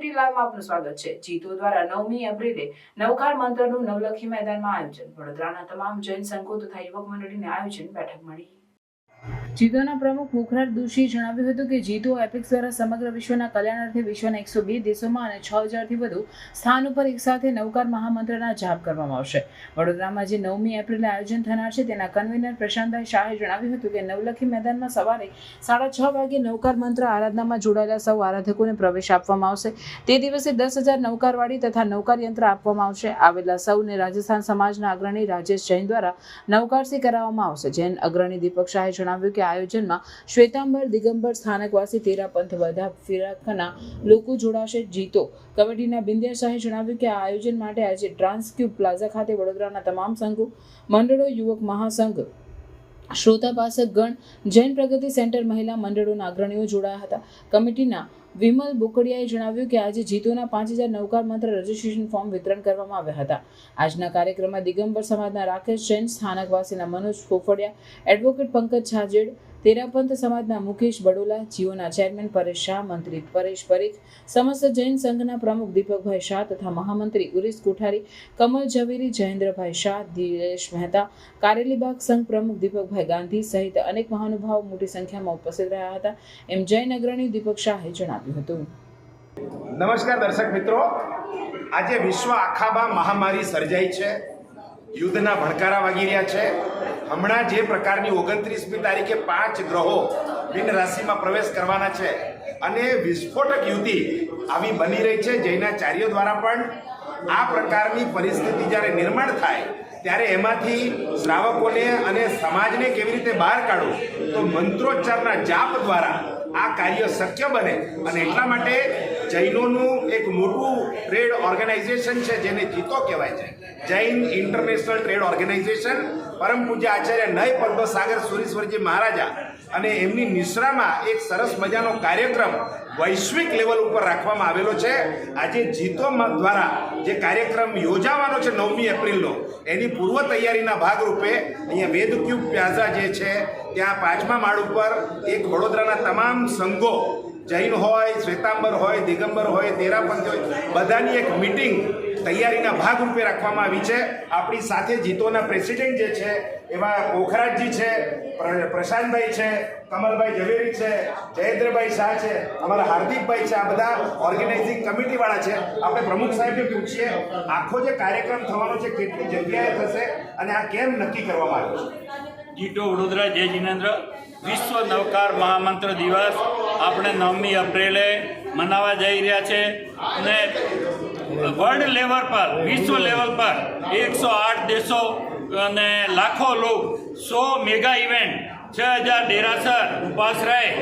City લાઈવમાં આપનું સ્વાગત છે. જીતો દ્વારા નવમી એપ્રિલે નવકાર મંત્રનું નવલખી મેદાનમાં આયોજન. વડોદરાના તમામ જૈન સંઘો તથા યુવક મંડળીને આયોજન બેઠક મળી. જીતોના પ્રમુખ મુખરાર દોશીએ જણાવ્યું હતું કે જીતો એપિક્સ દ્વારા સમગ્ર વિશ્વના કલ્યાણાર્થે વિશ્વના એકસો બે દેશોમાં અને છ હજારથી વધુ સ્થાન ઉપર એકસાથે નવકાર મહામંત્રના જાપ કરવામાં આવશે. વડોદરામાં જે નવમી એપ્રિલે આયોજન થનાર છે, તેના કન્વીનર પ્રશાંતભાઈ શાહે જણાવ્યું હતું કે નવલખી મેદાનમાં સવારે સાડા છ વાગે નવકાર મંત્ર આરાધનામાં જોડાયેલા સૌ આરાધકોને પ્રવેશ આપવામાં આવશે. તે દિવસે દસ હજાર નવકારવાળી તથા નવકાર યંત્ર આપવામાં આવશે. આવેલા સૌને રાજસ્થાન સમાજના અગ્રણી રાજેશ જૈન દ્વારા નવકારસી કરાવવામાં આવશે. જૈન અગ્રણી દીપક શાહે જણાવ્યું કે આયોજનમાં શ્વેતાંબર, દિગંબર સ્થાનકવાસી તેરા પંથ ફિરાકના લોકો જોડાશે જીતો. કમિટીના બિંદિયા શાહે જણાવ્યું કે આ આયોજન માટે આજે ટ્રાન્સક્યુબ પ્લાઝા ખાતે વડોદરાના તમામ સંઘો, મંડળો, યુવક મહાસંઘ, શ્રોતા પાસક ગણ, જૈન પ્રગતિ સેન્ટર, મહિલા મંડળોના અગ્રણીઓ જોડાયા હતા. કમિટીના વિમલ બોકડિયાએ જણાવ્યું કે આજે જીતોના પાંચ હજાર નવકાર મંત્ર રજીસ્ટ્રેશન ફોર્મ વિતરણ કરવામાં આવ્યા હતા. આજના કાર્યક્રમમાં દિગંબર સમાજના રાકેશ જૈન, સ્થાનકવાસીના મનોજ ફોફડિયા, એડવોકેટ પંકજ છાજેડ તેરાપંથ સમાજના મુકેશ બડોલા, જીઓના ચેરમેન પરેશ શાહ, મંત્રી પરેશ પરીખ, સમસ્ત જૈન સંઘના પ્રમુખ દીપકભાઈ શાહ તથા મહામંત્રી ઉરીસ કોઠારી, કમલ ઝવેરી, જયેન્દ્રભાઈ શાહ દિલેશ મહેતા કારેલીબાગ સંઘ પ્રમુખ દીપકભાઈ ગાંધી સહિત અનેક મહાનુભાવો મોટી સંખ્યામાં ઉપસ્થિત રહ્યા હતા. એમ જૈન અગ્રણી દીપક શાહે જણાવ્યું. હતું. નમસ્કાર દર્શક મિત્રો. આજે વિશ્વ આખામાં મહામારી સર્જાઈ છે. યુદ્ધના ભણકારા વાગી રહ્યા છે. હમણાં જે પ્રકારની ઓગણત્રીસમી તારીખે પાંચ ગ્રહો બિન રાશિમાં પ્રવેશ કરવાના છે અને વિસ્ફોટક યુતિ આવી બની રહી છે જૈનાચાર્યો દ્વારા પણ આ પ્રકારની પરિસ્થિતિ જ્યારે નિર્માણ થાય ત્યારે એમાંથી શ્રાવકોને અને સમાજને કેવી રીતે બહાર કાઢવું? તો મંત્રોચ્ચારના જાપ દ્વારા આ કાર્ય શક્ય બને અને એટલા માટે જૈનોનું એક મોટું ટ્રેડ ઓર્ગેનાઇઝેશન છે, જેને જીતો કહેવાય છે. જૈન ઇન્ટરનેશનલ ટ્રેડ ઓર્ગેનાઇઝેશન, પરમ પૂજ્ય આચાર્ય નય પદ્મસાગર સુરેશ્વરજી મહારાજા અને એમની નિશ્રામાં એક સરસ મજાનો કાર્યક્રમ વૈશ્વિક લેવલ ઉપર રાખવામાં આવેલો છે. આજે જીતો દ્વારા જે કાર્યક્રમ યોજાવાનો છે નવમી એપ્રિલનો, એની પૂર્વ તૈયારીના ભાગરૂપે અહીંયા વેદક્યુબ પ્યાઝા જે છે, ત્યાં પાંચમા માળ ઉપર એક વડોદરાના તમામ સંઘો, જૈન હોય, શ્વેતાંબર હોય, દિગંબર હોય, તેરાપંથ હોય, બધાની એક મિટિંગ તૈયારીના ભાગરૂપે રાખવામાં આવી છે. આપણી સાથે જીતોના પ્રેસિડેન્ટ જે છે એવા પોખરાજજી છે પ્રશાંતભાઈ છે, કમલભાઈ ઝવેરી છે, જયેન્દ્રભાઈ શાહ છે, અમારા હાર્દિકભાઈ છે, આ બધા ઓર્ગેનાઇઝિંગ કમિટીવાળા છે. આપણે પ્રમુખ સાહેબને પૂછીએ, આખો જે કાર્યક્રમ થવાનો છે, કેટલી જગ્યાએ થશે અને આ કેમ નક્કી કરવામાં આવ્યો છે? ગીટો વડોદરા, જય જીનેન્દ્ર. વિશ્વ નવકાર મહામંત્ર દિવસ. આપણે નવમી એપ્રિલે મનાવવા જઈ રહ્યા છે. અને વર્લ્ડ લેવલ પર, વિશ્વ લેવલ પર એકસો આઠ દેશો અને લાખો લોક સો મેગા ઇવેન્ટ છ હજાર ડેરાસર ઉપાસરાય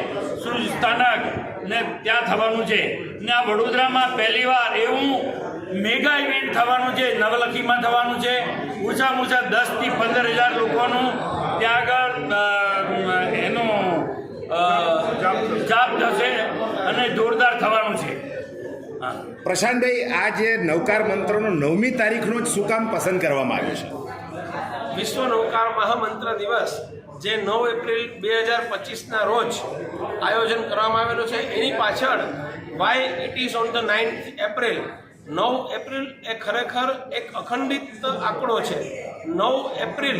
સૂર્ય સ્થાનક ને ત્યાં થવાનું છે. ને આ વડોદરામાં પહેલીવાર એવું મેગા ઇવેન્ટ થવાનું છે, નવલખીમાં થવાનું છે. ઓછામાં ઓછા દસથી પંદર હજાર લોકોનું ત્યાં આગળ એનું જાપ થશે અને જોરદાર થવાનું છે. પ્રશાંતભાઈ આ જે નવકાર મંત્રનો નવમી તારીખનો જ શું કામ પસંદ કરવામાં આવ્યો છે? વિશ્વ નૌકાર મહામંત્ર દિવસ, જે નવ એપ્રિલ બે હજાર પચીસના રોજ આયોજન કરવામાં આવેલું છે. એની પાછળ why it is on the ninth April નવ એપ્રિલ એ ખરેખર એક અખંડિત આંકડો છે. નવ એપ્રિલ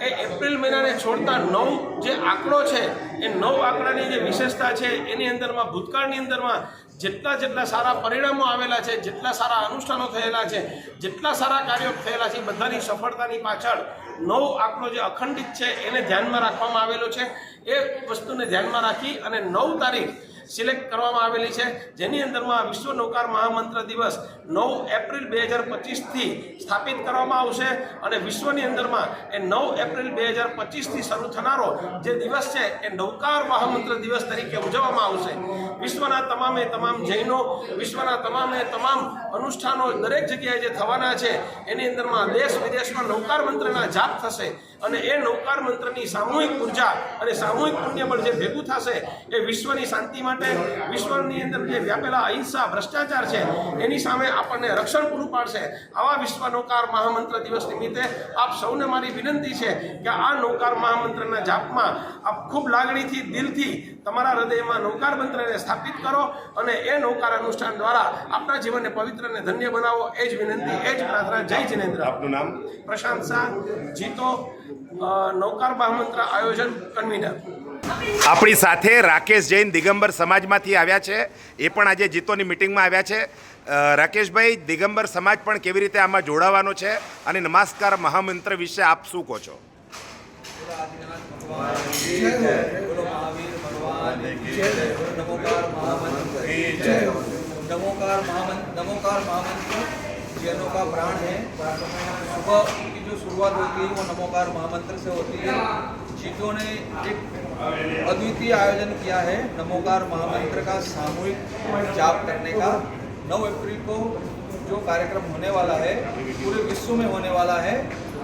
એ એપ્રિલ મહિનાને છોડતા નવ જે આંકડો છે, એ નવ આંકડાની જે વિશેષતા છે, એની અંદરમાં, ભૂતકાળની અંદરમાં જેટલા જેટલા સારા પરિણામો આવેલા છે, જેટલા સારા અનુષ્ઠાનો થયેલા છે, જેટલા સારા કાર્યો થયેલા છે બધાની સફળતાની પાછળ નવ આંકડો જે અખંડિત છે, એને ધ્યાનમાં રાખવામાં આવેલો છે. એ વસ્તુને ધ્યાનમાં રાખી અને નવ તારીખ સિલેક્ટ કરવામાં આવેલી છે. જેની અંદરમાં વિશ્વ નૌકાર મહામંત્ર દિવસ નવ એપ્રિલ બે હજાર પચીસથી સ્થાપિત કરવામાં આવશે અને વિશ્વની અંદરમાં એ નવ એપ્રિલ બે હજાર પચીસથી શરૂ થનારો જે દિવસ છે એ નૌકાર મહામંત્ર દિવસ તરીકે ઉજવવામાં આવશે. વિશ્વના તમામે તમામ જૈનો, વિશ્વના તમામે તમામ અનુષ્ઠાનો દરેક જગ્યાએ જે થવાના છે, એની અંદરમાં દેશ વિદેશમાં નૌકાર મંત્રના જાપ થશે. અને એ નૌકાર મંત્રની સામૂહિક ઊર્જા અને સામૂહિક પુણ્યબળ જે ભેગું થશે એ વિશ્વની શાંતિ માટે વિશ્વની અંદર જે વ્યાપેલા અહિંસા ભ્રષ્ટાચાર છે એની સામે આપણને રક્ષણ પૂરું પાડશે. આવા વિશ્વ નૌકાર મહામંત્ર દિવસ નિમિત્તે આપ સૌને મારી વિનંતી છે કે આ નૌકાર મહામંત્રના જાપમાં આપ ખૂબ લાગણીથી દિલથી તમારા હૃદયમાં નૌકાર મંત્રને સ્થાપિત કરો અને એ નૌકાર અનુષ્ઠાન દ્વારા આપણા જીવનને પવિત્ર અને ધન્ય બનાવો. એ જ વિનંતી એ જ પ્રાર્થના. જય જિનેન્દ્ર. આપનું નામ? પ્રશાંત શાહ જીતો નૌકાર મહામંત્ર આયોજન કન્વીનર. આપણી સાથે રાકેશ જૈન દિગંબર સમાજમાંથી આવ્યા છે. એ પણ આજે જીતોની મિટિંગમાં આવ્યા છે. રાકેશભાઈ દિગંબર સમાજ પણ કેવી રીતે આમાં જોડાવાનો છે અને નમસ્કાર મહામંત્ર વિશે આપ શું કહો છો? નમોકાર મહામંત્ર જેનો કા પ્રાણ હૈ સુબહ शुरुआत होती है, वो नमोकार महामंत्र से होती है। जीतों ने एक अद्वितीय आयोजन किया है, नमोकार महामंत्र का सामूहिक जाप करने का। 9 अप्रैल को जो कार्यक्रम होने वाला है, पूरे विश्व में होने वाला है,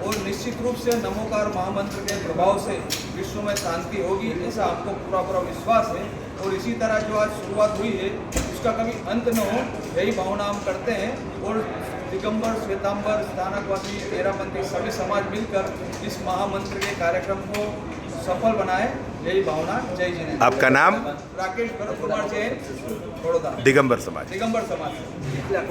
और निश्चित रूप से नमोकार महामंत्र के प्रभाव से विश्व में शांति होगी, ऐसा आपको पूरा पूरा विश्वास है। और इसी तरह जो आज शुरुआत हुई है, उसका कभी अंत न हो, यही भावना हम करते हैं। और दिगंबर श्वेतांबर स्थानकवासी तेरा मंत्री सभी समाज मिलकर इस महामंत्र के कार्यक्रम को सफल बनाए यही भावना जय जिने आपका नाम राकेश भरत कुमार जैन बड़ौदा दिगंबर समाज दिगंबर समाज